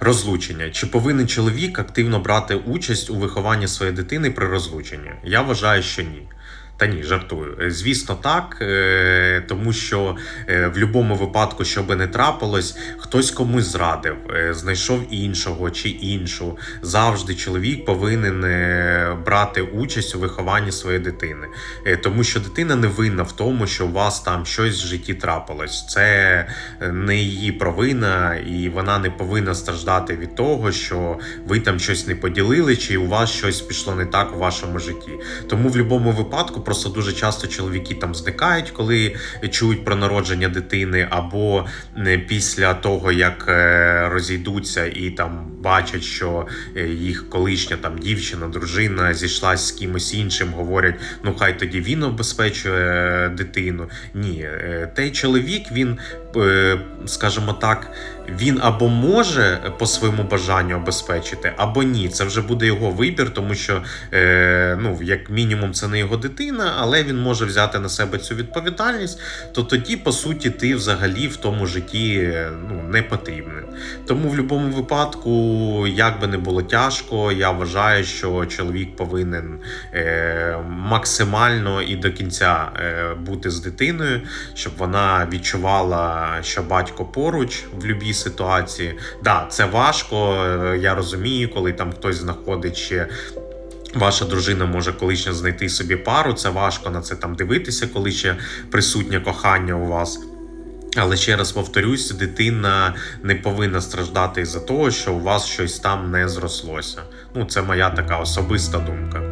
Розлучення. Чи повинен чоловік активно брати участь у вихованні своєї дитини при розлученні? Я вважаю, що ні. Та ні, жартую. Е, Звісно, так, е, тому що е, в будь-якому випадку, що би не трапилось, хтось комусь зрадив, знайшов іншого чи іншу. Завжди чоловік повинен брати участь у вихованні своєї дитини, тому що дитина не винна в тому, що у вас там щось в житті трапилось. Це не її провина, і вона не повинна страждати від того, що ви там щось не поділили, чи у вас щось пішло не так у вашому житті. Тому в будь-якому випадку просто дуже часто чоловіки там зникають, коли чують про народження дитини, або е, після того, як е, розійдуться і там бачать, що е, їх колишня там дівчина, дружина зійшлась з кимось іншим, говорять, ну хай тоді він обезпечує дитину. Ні, той чоловік, він, скажімо так, він або може по своєму бажанню обезпечити, або ні. Це вже буде його вибір, тому що ну, як мінімум, це не його дитина, але він може взяти на себе цю відповідальність. То тоді, по суті, ти взагалі в тому житті ну, не потрібен. Тому в будь-якому випадку, як би не було тяжко, я вважаю, що чоловік повинен е, максимально і до кінця е, бути з дитиною, щоб вона відчувала, що батько поруч в будь-якій ситуації. Да, це важко. е, Я розумію, коли там хтось знаходить ще. Ваша дружина може колишня знайти собі пару, це важко на це там дивитися, коли ще присутнє кохання у вас. Але ще раз повторюсь, дитина не повинна страждати із-за того, що у вас щось там не зрослося. Ну, це моя така особиста думка.